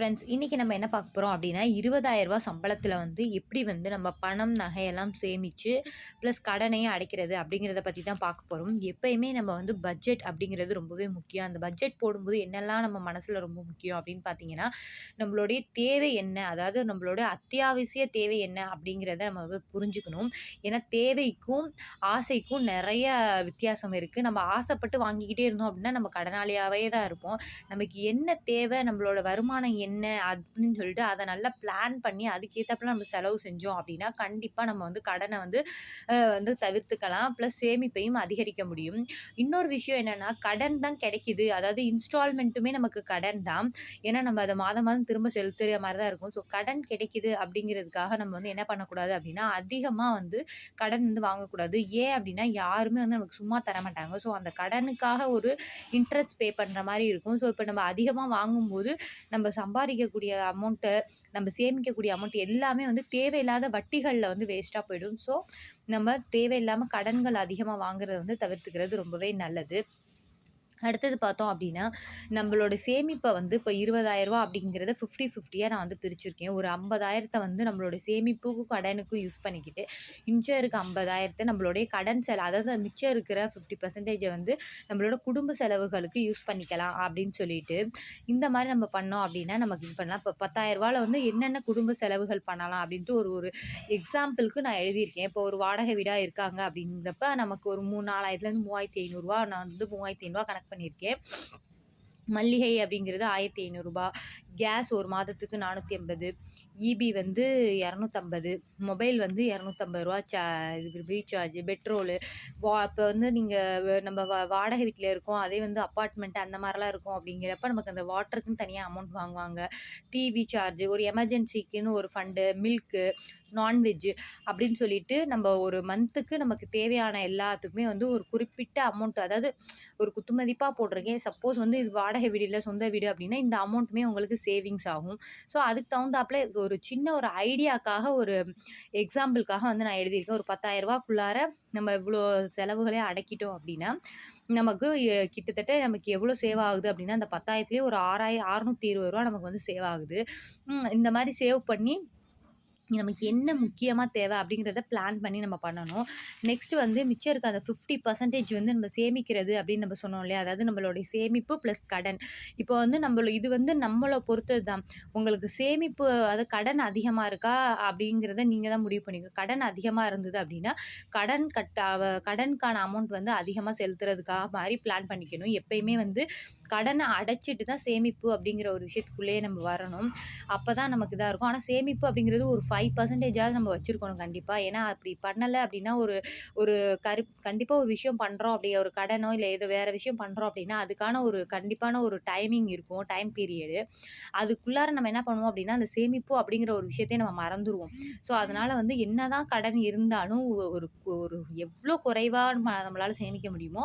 Friends இன்றைக்கி நம்ம என்ன பார்க்க போகிறோம் அப்படின்னா இருபதாயிரரூபா சம்பளத்தில் வந்து எப்படி வந்து நம்ம பணம் நகையெல்லாம் சேமித்து ப்ளஸ் கடனையும் அடைக்கிறது அப்படிங்கிறத பற்றி தான் பார்க்க போகிறோம் எப்போயுமே நம்ம வந்து பட்ஜெட் அப்படிங்கிறது ரொம்பவே முக்கியம். அந்த பட்ஜெட் போடும்போது என்னெல்லாம் நம்ம மனசில் ரொம்ப முக்கியம் அப்படின்னு பார்த்தீங்கன்னா நம்மளுடைய தேவை என்ன? அதாவது நம்மளோட அத்தியாவசிய தேவை என்ன அப்படிங்கிறத நம்ம வந்து புரிஞ்சுக்கணும். ஏன்னா தேவைக்கும் ஆசைக்கும் நிறைய வித்தியாசம் இருக்குது நம்ம ஆசைப்பட்டு வாங்கிக்கிட்டே இருந்தோம் அப்படின்னா நம்ம கடனாளியாகவே தான் இருப்போம். நமக்கு என்ன தேவை? நம்மளோட வருமானம் என்ன என்ன அப்படின்னு சொல்லிட்டு அதை நல்லா பிளான் பண்ணி அதுக்கேற்றப்பல நம்ம செலவு செஞ்சோம் அப்படின்னா கண்டிப்பாக நம்ம வந்து கடனை வந்து வந்து தவிர்த்துக்கலாம். ப்ளஸ் சேமிப்பையும் அதிகரிக்க முடியும். இன்னொரு விஷயம் என்னென்னா கடன் தான் கிடைக்கிது. அதாவது இன்ஸ்டால்மெண்ட்டுமே நமக்கு கடன் தான். ஏன்னா நம்ம அதை மாதம் மாதம் திரும்ப செலுத்துகிற மாதிரி தான் இருக்கும். ஸோ கடன் கிடைக்கிது அப்படிங்கிறதுக்காக நம்ம வந்து என்ன பண்ணக்கூடாது அப்படின்னா அதிகமாக வந்து கடன் வந்து வாங்கக்கூடாது. ஏன் அப்படின்னா யாருமே வந்து நமக்கு சும்மா தர மாட்டாங்க ஸோ அந்த கடனுக்காக ஒரு இன்ட்ரெஸ்ட் பே பண்ணுற மாதிரி இருக்கும். ஸோ இப்போ நம்ம அதிகமாக வாங்கும்போது நம்ம சம்பாதிக்கக்கூடிய அமௌண்ட்டு நம்ம சேமிக்கக்கூடிய அமௌண்ட் எல்லாமே வந்து தேவையில்லாத வட்டிகளில் வந்து வேஸ்ட்டாக போயிடும். ஸோ நம்ம தேவையில்லாமல் கடன்கள் அதிகமாக வாங்குறத வந்து தவிர்த்துக்கிறது ரொம்பவே நல்லது. அடுத்தது பார்த்தோம் அப்படின்னா நம்மளோட சேமிப்பை வந்து இப்போ இருபதாயிரரூவா அப்படிங்கிறத ஃபிஃப்டி ஃபிஃப்டியாக நான் வந்து பிரிச்சிருக்கேன். ஒரு ஐம்பதாயிரத்தை வந்து நம்மளோட சேமிப்புக்கும் கடனுக்கும் யூஸ் பண்ணிக்கிட்டு மிச்சம் இருக்க ஐம்பதாயிரத்தை நம்மளுடைய கடன் செலவு அதாவது மிச்சம் இருக்கிற ஃபிஃப்டி பர்சன்டேஜை வந்து நம்மளோட குடும்ப செலவுகளுக்கு யூஸ் பண்ணிக்கலாம் அப்படின்னு சொல்லிட்டு இந்த மாதிரி நம்ம பண்ணோம் அப்படின்னா நமக்கு இது பண்ணலாம். இப்போ பத்தாயிரரூவாவில் வந்து என்னென்ன குடும்ப செலவுகள் பண்ணலாம் அப்படின்ட்டு ஒரு ஒரு எக்ஸாம்பிளுக்கு நான் எழுதியிருக்கேன். இப்போ ஒரு வாடகை வீடாக இருக்காங்க அப்படின்றப்ப நமக்கு ஒரு மூணு நாலாயிரத்துலேருந்து மூவாயிரத்தி ஐநூறுரூவா நான் வந்து மூவாயிரத்தி ஐநூறுரூவா கணக்கு பண்ணியிருக்கேன். மல்லிகை அப்படிங்கிறது ஆயிரத்தி ஐநூறுரூபா கேஸ் ஒரு மாதத்துக்கு நானூற்றி ஐம்பது இபி வந்து இரநூத்தம்பது மொபைல் வந்து இரநூத்தம்பது ரூபா சா இது ரீசார்ஜ் பெட்ரோலு வா இப்போ வந்து நீங்கள் நம்ம வா வாடகை வீட்டில் இருக்கோம் அதே வந்து அப்பார்ட்மெண்ட் அந்த மாதிரிலாம் இருக்கும் அப்படிங்கிறப்ப நமக்கு அந்த வாட்டருக்குன்னு தனியாக அமௌண்ட் வாங்குவாங்க. டிவி சார்ஜ் ஒரு எமர்ஜென்சிக்குன்னு ஒரு ஃபண்டு மில்க்கு நான்வெஜ்ஜு அப்படின்னு சொல்லிட்டு நம்ம ஒரு மந்த்துக்கு நமக்கு தேவையான எல்லாத்துக்குமே வந்து ஒரு குறிப்பிட்ட அமௌண்ட் அதாவது ஒரு குத்துமதிப்பாக போட்டிருக்கேன். சப்போஸ் வந்து இது வாடகை வீடு இல்லை சொந்த வீடு அப்படின்னா இந்த அமௌண்ட்டுமே உங்களுக்கு சேவிங்ஸ் ஆகும். ஸோ அதுக்கு தகுந்தாப்புல ஒரு சின்ன ஒரு ஐடியாக்காக ஒரு எக்ஸாம்பிளுக்காக வந்து நான் எழுதியிருக்கேன். ஒரு பத்தாயிரரூபாக்குள்ளார நம்ம இவ்வளோ செலவுகளே அடக்கிட்டோம் அப்படின்னா நமக்கு கிட்டத்தட்ட நமக்கு எவ்வளோ சேவ் ஆகுது அப்படின்னா அந்த பத்தாயிரத்துலேயே ஒரு ஆறாயிரம் அறுநூற்றி இருபது ரூபா நமக்கு வந்து சேவ் ஆகுது. இந்த மாதிரி சேவ் பண்ணி நமக்கு என்ன முக்கியமாக தேவை அப்படிங்கிறத பிளான் பண்ணி நம்ம பண்ணணும். நெக்ஸ்ட் வந்து மிச்சம் இருக்க அந்த ஃபிஃப்டி பர்சன்டேஜ் வந்து நம்ம சேமிக்கிறது அப்படின்னு நம்ம சொன்னோம் இல்லையா? அதாவது நம்மளுடைய சேமிப்பு ப்ளஸ் கடன். இப்போ வந்து நம்மள இது வந்து நம்மளை பொறுத்தது தான் உங்களுக்கு சேமிப்பு அது கடன் அதிகமாக இருக்கா அப்படிங்கிறத நீங்கள் தான் முடிவு பண்ணிக்கோ கடன் அதிகமாக இருந்தது அப்படின்னா கடன் கட்ட கடனுக்கான அமௌண்ட் வந்து அதிகமாக செலுத்துறதுக்காக மாதிரி பிளான் பண்ணிக்கணும். எப்பயுமே வந்து கடனை அடைச்சிட்டு தான் சேமிப்பு அப்படிங்கிற ஒரு விஷயத்துக்குள்ளேயே நம்ம வரணும். அப்போ தான் நமக்கு இதாக இருக்கும். ஆனால் சேமிப்பு அப்படிங்கிறது ஒரு ஃபைவ் ஃபைவ் பர்சன்டேஜாவது நம்ம வச்சுருக்கணும் கண்டிப்பாக ஏன்னா அப்படி பண்ணலை அப்படின்னா ஒரு ஒரு கரு கண்டிப்பாக ஒரு விஷயம் பண்ணுறோம் அப்படி ஒரு கடனோ இல்லை ஏதோ வேறு விஷயம் பண்ணுறோம் அப்படின்னா அதுக்கான ஒரு கண்டிப்பான ஒரு டைமிங் இருக்கும் டைம் பீரியடு அதுக்குள்ளார நம்ம என்ன பண்ணுவோம் அப்படின்னா அந்த சேமிப்பு அப்படிங்கிற ஒரு விஷயத்தையும் நம்ம மறந்துடுவோம் ஸோ அதனால் வந்து என்ன தான் கடன் இருந்தாலும் ஒரு ஒரு எவ்வளோ குறைவாக நம்மளால் சேமிக்க முடியுமோ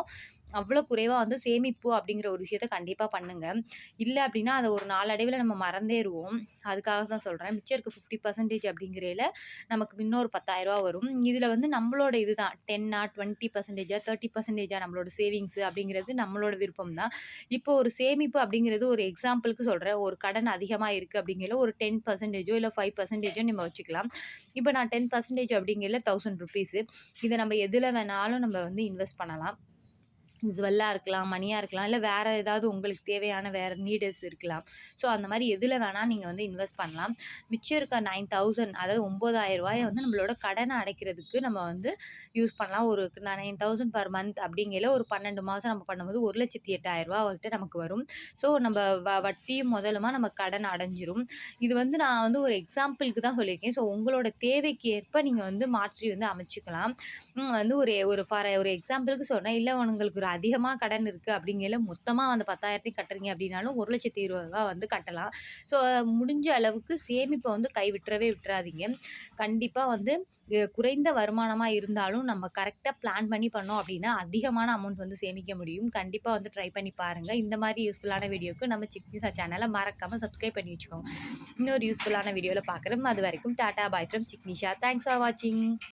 அவ்வளோ குறைவாக வந்து சேமிப்பு அப்படிங்கிற ஒரு விஷயத்த கண்டிப்பாக பண்ணுங்கள் இல்லை அப்படின்னா அதை ஒரு நாளடைவில் நம்ம மறந்தேருவோம். அதுக்காக தான் சொல்கிறேன் மிச்சம் இருக்க ஃபிஃப்டி பர்சன்டேஜ் அப்படிங்கிறதுல நமக்கு இன்னொரு பத்தாயிரரூவா வரும். இதில் வந்து நம்மளோட இது தான் டென்னா டுவெண்ட்டி பர்சன்டேஜாக தேர்ட்டி பர்சன்டேஜாக நம்மளோட சேவிங்ஸு அப்படிங்கிறது நம்மளோட விருப்பம் தான். இப்போ ஒரு சேமிப்பு அப்படிங்கிறது ஒரு எக்ஸாம்பிளுக்கு சொல்கிறேன் ஒரு கடன் அதிகமாக இருக்குது அப்படிங்கிற ஒரு டென் பர்சன்டேஜோ இல்லை ஃபைவ் பர்சன்டேஜோ நம்ம வச்சுக்கலாம். இப்போ நான் டென் பர்சன்டேஜ் அப்படிங்கிறதுல தௌசண்ட் ருபீஸு இதை நம்ம எதில் வேணாலும் நம்ம வந்து இன்வெஸ்ட் பண்ணலாம். ஜுவல்லாக இருக்கலாம் மணியாக இருக்கலாம் இல்லை வேறு ஏதாவது உங்களுக்கு தேவையான வேறு நீடர்ஸ் இருக்கலாம். ஸோ அந்த மாதிரி எதில் வேணால் நீங்கள் வந்து இன்வெஸ்ட் பண்ணலாம். மிச்சம் இருக்க நைன் தௌசண்ட் அதாவது ஒம்பதாயிரம் ரூபாயை வந்து நம்மளோட கடனை அடைக்கிறதுக்கு நம்ம வந்து யூஸ் பண்ணலாம். ஒரு நைன் தௌசண்ட் பர் மந்த் அப்படிங்கிற ஒரு பன்னெண்டு மாதம் நம்ம பண்ணும்போது ஒரு லட்சத்தி எட்டாயிரம் ரூபா வந்துட்டு நமக்கு வரும். ஸோ நம்ம வ வட்டியும் முதலுமா நம்ம கடன் அடைஞ்சிரும். இது வந்து நான் வந்து ஒரு எக்ஸாம்பிளுக்கு தான் சொல்லியிருக்கேன். ஸோ உங்களோட தேவைக்கு ஏற்ப நீங்கள் வந்து மாற்றி வந்து அமைச்சிக்கலாம். வந்து ஒரு ஒரு ஃபார் ஒரு எக்ஸாம்பிளுக்கு சொன்னால் இல்லை உங்களுக்கு ஒரு அதிகமாக கடன் இருக்குது அப்படிங்கையில மொத்தமாக வந்து பத்தாயிரத்தையும் கட்டுறீங்க அப்படின்னாலும் ஒரு லட்சத்தி இருபது ரூபா வந்து கட்டலாம். ஸோ முடிஞ்ச அளவுக்கு சேமிப்பை வந்து கை விட்டுறவே விட்டுறாதீங்க. கண்டிப்பாக வந்து குறைந்த வருமானமாக இருந்தாலும் நம்ம கரெக்டாக பிளான் பண்ணி பண்ணோம் அப்படின்னா அதிகமான அமௌண்ட் வந்து சேமிக்க முடியும். கண்டிப்பாக வந்து ட்ரை பண்ணி பாருங்கள் இந்த மாதிரி யூஸ்ஃபுல்லான வீடியோக்கு நம்ம சிக்னிசா சேனலை மறக்காமல் சப்ஸ்கிரைப் பண்ணி வச்சுக்கோங்க. இன்னொரு யூஸ்ஃபுல்லான வீடியோவில் பார்க்குறோம் அது வரைக்கும் tata bye from Signisha. Thanks for வாட்சிங்